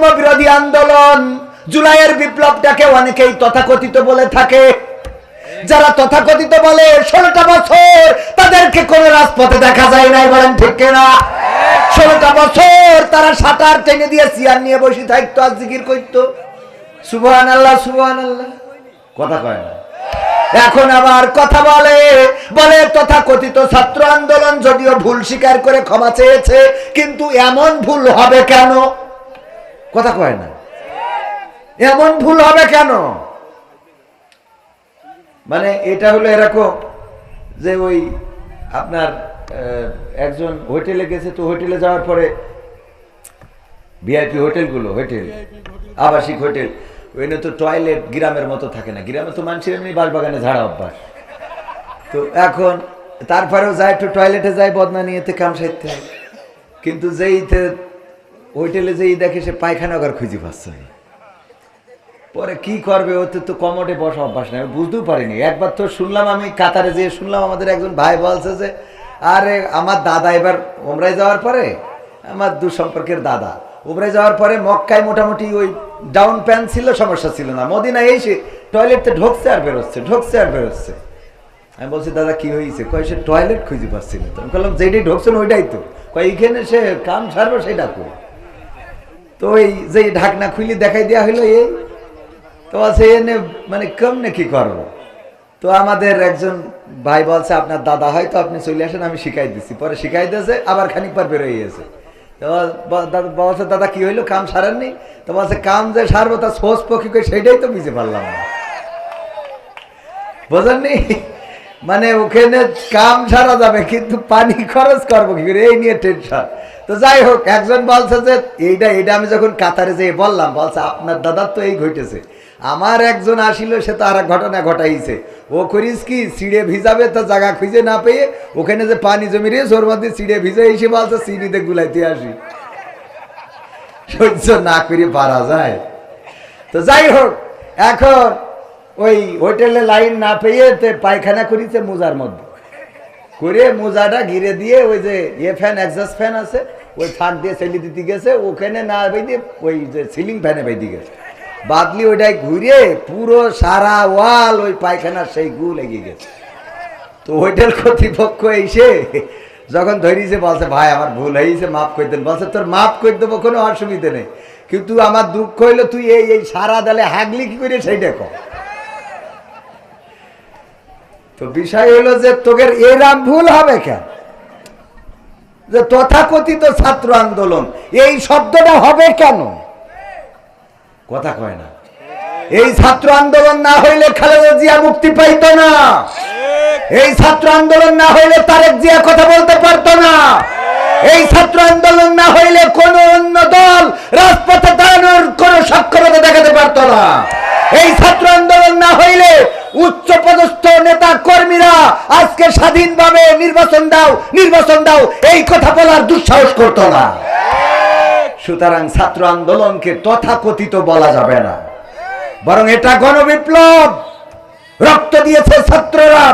বৈষম্য বিরোধী আন্দোলন। জুলাইয়ের বিপ্লবটাকে অনেকেই তথাকথিত বলে থাকে। যারা তথাকথিত বলে, ষোলোটা বছর তাদেরকে কোন রাজপথে দেখা যায় নাই, বলেন ঠিক কিনা? ষোলোটা বছর তারা সাঁতার টেনে দিয়ে চেয়ার নিয়ে বসে থাকতো আর জিকির করতো। সুবহান আল্লাহ সুবহান আল্লাহ কথা কয় না। এখন আবার কথা বলে বলে তথাকথিত ছাত্র আন্দোলন যদিও ভুল স্বীকার করে ক্ষমা চেয়েছে, কিন্তু এমন ভুল হবে কেন? কথা কয় না। এমন ভুল হবে কেন? মানে এটা হলো এরকম যে ওই আপনার একজন হোটেলে গেছে, তো হোটেলে যাওয়ার পরে ভিআইপি হোটেলগুলো, হোটেল, আবাসিক হোটেল, ওইখানে তো টয়লেট গ্রামের মতো থাকে না। গ্রামে তো মানুষের এমনি বাগানে ঝাড়া অভ্যাস। তো এখন তারপরেও যায় একটু টয়লেটে যায়, বদনা নিয়েতে কাম সাইতে কিন্তু যেই তে- হোটেলে যেই দেখে সে পায়খানা ঘর খুঁজে পাচ্ছে। পরে কি করবে? ওতে তো কমোডে বসা অভ্যাস নেই বুঝতেও পারিনি। একবার তো শুনলাম আমি কাতারে যেয়ে শুনলাম আমাদের একজন ভাই বলছে যে, আরে, আমার দাদা এবার ওমরায় যাওয়ার পরে, আমার দু সম্পর্কের দাদা। ওমরায় যাওয়ার পরে মক্কায় মোটামুটি ওই ডাউন প্যান ছিল, সমস্যা ছিল না। মদিনা এসে টয়লেটতে ঢুকছে আর বেরোচ্ছে, ঢুকছে আর বেরোচ্ছে। আমি বলছি, দাদা, কি হয়েছে? কয়, সে টয়লেট খুঁজে পাচ্ছি না। তো আমি বললাম যেটাই ঢুকছেন ওইটাই তো। কয়, এইখানে সে কাম সারবো, সেটা করো তো ওই যে ঢাকনা খুলি দেখাই দেওয়া হলো এই, তো আছে এনে মানে কেমনে কি করব? তো আমাদের একজন ভাই বলছে, আপনার দাদা হয়তো আপনি চলে আসেন, আমি শিখাই দিচ্ছি পরে শিখাই দিয়েছে, আবার খানিক পর বেরোয় গেছে তো বলছে, দাদা, কি হইল? কাম সারেননি? তো বলছে, কাম যে সারবো তার সোস পক্ষী সেটাই তো বুঝতে পারলাম না। বোঝেননি? মানে ওখানে কাম সারা যাবে, কিন্তু পানি খরচ করব কি করে? এই নিয়ে টেনশন তো যাই হোক, একজন বলছে যে, এইটা এইটা আমি যখন কাতারে যেয়ে বললাম, বলছে, আপনার দাদার তো এই ঘটেছে। আমার একজন আসিল, সে তো আর ঘটনা ঘটাইছে। ও করিস কি, সিঁড়ে ভিজাবে তো জায়গা খুঁজে না পেয়ে ওখানে যে পানি জমি রয়েছে ওর মধ্যে সিঁড়ে ভিজে এসে বলছে, সিঁড়িতে গুলাইতে আসি। সহ্য না করে পারা যায়। তো যাই হোক, এখন ওই হোটেলে লাইন না পেয়ে পায়খানা করিছে মোজার মধ্যে। করে মোজাটা ঘিরে দিয়ে ওই যে এ ফ্যান একজাস্ট ফ্যান আছে, ওই ফাঁক দিয়ে ছেলে দিতে গেছে, ওখানে না বেঁধে ওই যে সিলিং ফ্যানে বেঁধে গেছে। বাদলি ওইটাই ঘুরে পুরো সারা ওয়াল ওই পায়খানার সেই গু লেগে গেছে। তো হোটেল কর্তৃপক্ষ এসে যখন ধরিয়েছে বলছে, ভাই, আমার ভুল হয়েছে, মাফ করে দেন। বলছে, তোর মাফ করে দেবো, কোনো অসুবিধে নেই। কিন্তু আমার দুঃখ হইল তুই এই এই সারা দালে হাগলি কি করে সেইটা কর। তো বিষয় হলো যে তোদের এরাম ভুল হবে কেন? যে তথাকথিত ছাত্র আন্দোলন, এই শব্দটা হবে কেন? কথা কয় না। এই ছাত্র আন্দোলন না হইলে খালেদা জিয়া মুক্তি পাইতো না। এই ছাত্র আন্দোলন না হইলে তারেক জিয়া কথা বলতে পারতো না। এই ছাত্র আন্দোলন না হইলে কোন অন্য দল রাজপথে দাঁড়ানোর কোন সক্ষমতা দেখাতে পারতো না। এই ছাত্র আন্দোলন না হইলে উচ্চ পদস্থ নেতা কর্মীরা আজকে স্বাধীনভাবে নির্বাচন দাও নির্বাচন দাও, এই কথা বলার দুঃসাহস করতো না। সুতরাং ছাত্র আন্দোলনকে তথাকথিত বলা যাবে না। বরং এটা গণবিপ্লব। রক্ত দিয়েছে ছাত্ররা।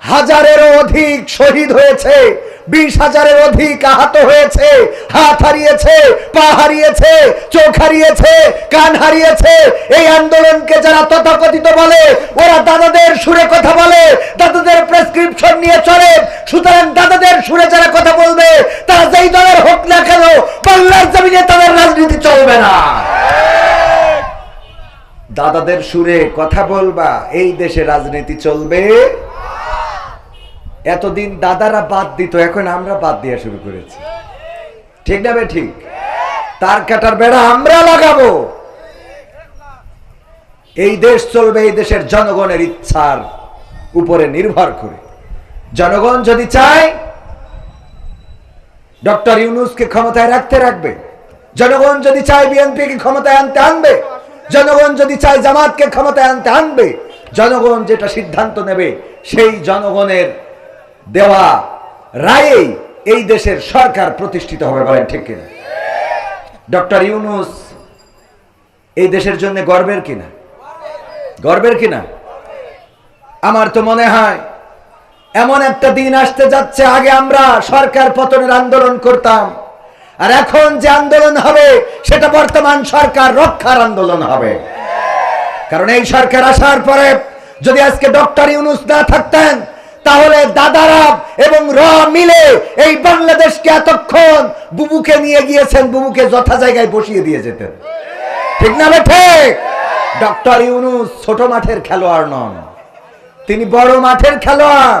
হাজারেরও অধিক শহীদ হয়েছে। বিশ হাজারের অধিক আহত হয়েছে। হাত হারিয়েছে, পা হারিয়েছে, চোখ হারিয়েছে, কান হারিয়েছে। এই আন্দোলনকে যারা তথাকথিত বলে, ওরা দাদাদের সুরে কথা বলে, দাদাদের প্রেসক্রিপশন নিয়ে চলে। সুতরাং দাদাদের সুরে যারা কথা বলবে, তারা যেই দলের হোক না কেন, বাংলার জমিনে তাদের রাজনীতি চলবে না। দাদাদের সুরে কথা বলবা, এই দেশে রাজনীতি চলবে। এতদিন দাদারা বাদ দিত, এখন আমরা বাদ দেওয়া শুরু করেছি। ঠিক না ঠিক? তার কাটার বেড়া আমরা লাগাবো। এই দেশ চলবে এই দেশের জনগণের ইচ্ছার উপরে নির্ভর করে। জনগণ যদি চায়, ডক্টর ইউনুসকে ক্ষমতায় রাখতে রাখবে। জনগণ যদি চায় বিএনপিকে ক্ষমতায় আনতে আনবে। জনগণ যদি চায় জামাতকে ক্ষমতায় আনতে আনবে। জনগণ যেটা সিদ্ধান্ত নেবে, সেই জনগণের দেওয়া রায়েই এই দেশের সরকার প্রতিষ্ঠিত হবে বলেন ঠিক কিনা? ডক্টর ইউনুস এই দেশের জন্য গর্বের কিনা? গর্বের কিনা? আমার তো মনে হয়, এমন একটা দিন আসতে যাচ্ছে, আগে আমরা সরকার পতনের আন্দোলন করতাম, আর এখন যে আন্দোলন হবে, সেটা বর্তমান সরকার রক্ষার আন্দোলন হবে। কারণ এই সরকার আসার পরে যদি আজকে ডক্টর ইউনুস না থাকতেন তাহলে দাদারাব এবং র মিলে এই বাংলাদেশকে এতক্ষণ বুবুকে নিয়ে গিয়েছেন, বুবুকে যথা জায়গায় বসিয়ে দিয়ে যেতেন। ঠিক না ঠিক। ডক্টর ইউনুস ছোট মাঠের খেলোয়াড় নন। তিনি বড় মাঠের খেলোয়াড়।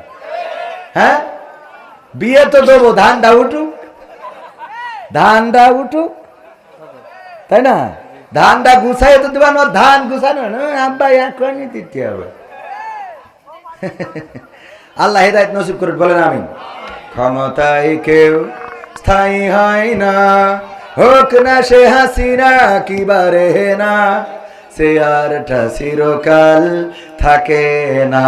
হ্যাঁ? বিয়ে তো দেবো, ধানটা উঠুক। ধানটা উঠুক। তাই না? ধানটা গুছাই তো দেবা ধান গুছানো আব্বা এখনই দিতে হবে। আল্লাহ হেদায়ত নসিব করে বলেন আমি ক্ষমতায় কেউ স্থায়ী হয় না, হোক না সে হাসিনা, কি বারে না, সে আরটা চিরকাল থাকে না।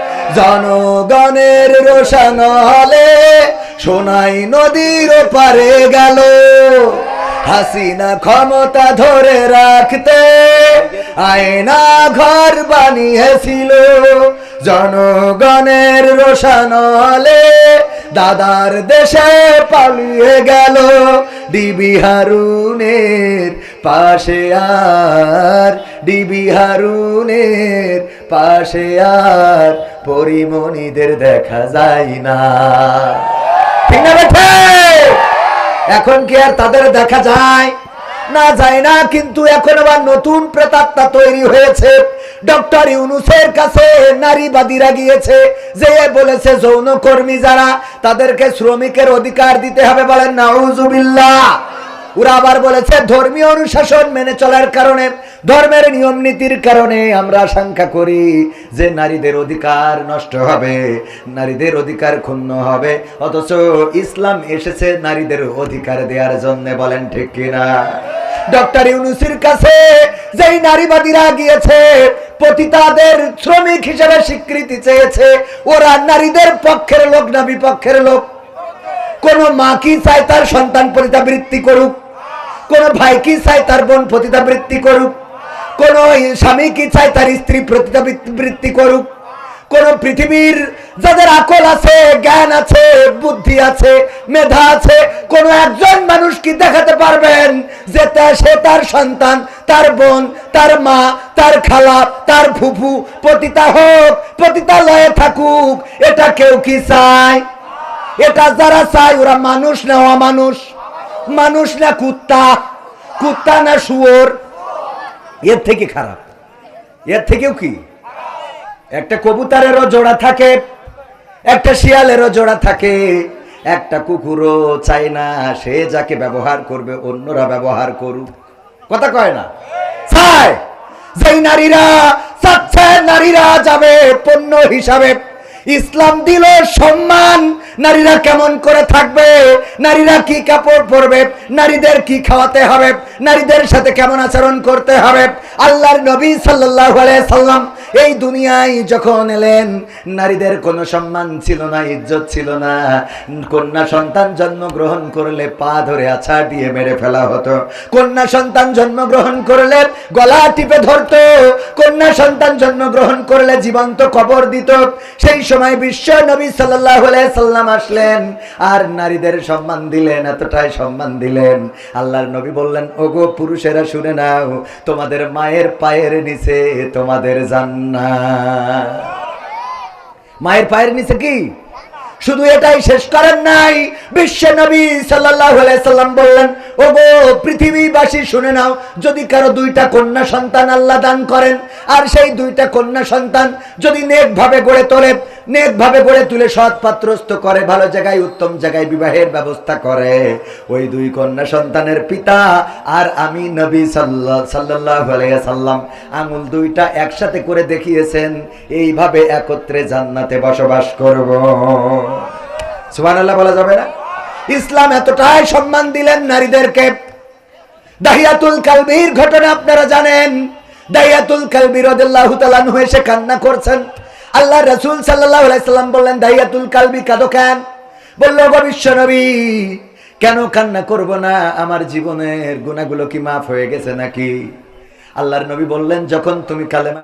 জনগণের রোশন হলে সোনাই নদীর পারে গেল। হাসিনা ক্ষমতা ধরে রাখতে আয়না ঘর বানিয়েছিল। জনগণের রোশন হলে দাদার দেশে পালিয়ে গেল। ডিবি হারুনের পাশে আর ডিবি হারুনের পাশে আর পরিমণিদের দেখা যায় না। ঠিক এখন কি আর তাদের দেখা যায়? না যায় না, কিন্তু এখন আবার নতুন প্রেতাত্মা তৈরি হয়েছে। ডক্টর ইউনুসের কাছে নারীবাদীরা গিয়েছে, যে বলেছে যৌনকর্মী যারা, তাদেরকে শ্রমিকের অধিকার দিতে হবে বলেন নাউজুবিল্লাহ। ওরা আবার বলেছে, ধর্মীয় অনুশাসন মেনে চলার কারণে, ধর্মের নিয়ম নীতির কারণে আমরা আশঙ্কা করি যে নারীদের অধিকার নষ্ট হবে, নারীদের অধিকার ক্ষুণ্ণ হবে। অথচ ইসলাম এসেছে নারীদের অধিকার দেওয়ার জন্য, বলেন ঠিক কিনা? ডক্টর ইউনুসির কাছে যেই নারীবাদীরা গিয়েছে পতিতাদের শ্রমিক হিসেবে স্বীকৃতি চেয়েছে, ওরা নারীদের পক্ষের লোক না বিপক্ষের লোক। কোন মা কি চায় তার সন্তান পতিতাবৃত্তি করুক? কোন ভাই কি চায় তার বোন পতিতাবৃত্তি করুক? কোন স্বামী কি চায় তার স্ত্রী পতিতাবৃত্তি করুক? কোন পৃথিবীর যাদের আকল আছে, জ্ঞান আছে, বুদ্ধি আছে, মেধা আছে, কোন একজন মানুষ কি দেখাতে পারবেন যে সে তার সন্তান, তার বোন, তার মা, তার খালা, তার ফুফু, পতিতা হোক পতিতালয়ে থাকুক, এটা কেউ কি চায়? এটা যারা চায় ওরা মানুষ না অমানুষ? মানুষ না কুত্তা? কুত্তা না শুয়োর? এর থেকে খারাপ। এর থেকেও কি? একটা কবুতরেরও জোড়া থাকে, একটা শিয়ালেরও জোড়া থাকে, একটা কুকুরও চায় না, সে যাকে ব্যবহার করবে, অন্যরা ব্যবহার করুক। কথা কয় না? চায়। যেই নারীরা, চাচ্ছে নারীরা যাবে পণ্য হিসাবে। ইসলাম দিল সম্মান নারীরা কেমন করে থাকবে? নারীরা কি কাপড় পরবে? নারীদের কি খাওয়াতে হবে? নারীদের সাথে কেমন আচরণ করতে হবে? আল্লাহর নবী আলাইহি সাল্লাম এই দুনিয়ায় যখন এলেন, নারীদের কোনো সম্মান ছিল না, ইজ্জত ছিল না। কন্যা সন্তান জন্মগ্রহণ করলে পা ধরে আছাড় দিয়ে মেরে ফেলা হতো। কন্যা সন্তান জন্মগ্রহণ করলে গলা টিপে ধরতো। কন্যা সন্তান জন্মগ্রহণ করলে জীবন্ত কবর দিত। সেই সময় বিশ্ব নবী সাল্লাহ সাল্লাম আসলেন, আর নারীদের সম্মান দিলেন, এতটাই সম্মান দিলেন। আল্লাহর নবী বললেন, ওগো পুরুষেরা, শুনে নাও, তোমাদের মায়ের পায়ের নিচে তোমাদের মায়ের পায়ের নিচে কি? শুধু এটাই শেষ করেন নাই। বিশ্ব নবী সাল্লাম বললেন ও গো পৃথিবীবাসী, শুনে নাও, যদি কারও দুইটা কন্যা সন্তান আল্লাহ দান করেন, আর সেই দুইটা কন্যা সন্তান যদি নেকভাবে গড়ে তোলে নেক ভাবে গড়ে তুলে সৎ পাত্রস্থ করে, ভালো জায়গায়, উত্তম জায়গায় বিবাহের ব্যবস্থা করে। ওই দুই কন্যা সন্তানের পিতা আর আমি নবী সাল্লাহ সাল্লাম আঙুল দুইটা একসাথে করে দেখিয়েছেন, এইভাবে একত্রে জান্নাতে বসবাস করব। সুবহানাল্লাহ বলা যাবে না? ইসলাম এতটাই সম্মান দিলেন নারীদেরকে। দাহিয়াতুল কালবির ঘটনা আপনারা জানেন। দাহিয়াতুল কালবি রাদিয়াল্লাহু তাআলা আনহু এসে কান্না করছেন। আল্লাহ রসুল সাল্লাহ আলাইসাল্লাম বললেন, দাইয়াতুল কালবি কাদো কেন? বলল ভবিষ্য নবী কেন কান্না করব না? আমার জীবনের গুণাগুলো কি মাফ হয়ে গেছে নাকি? আল্লাহর নবী বললেন, যখন তুমি কালেমা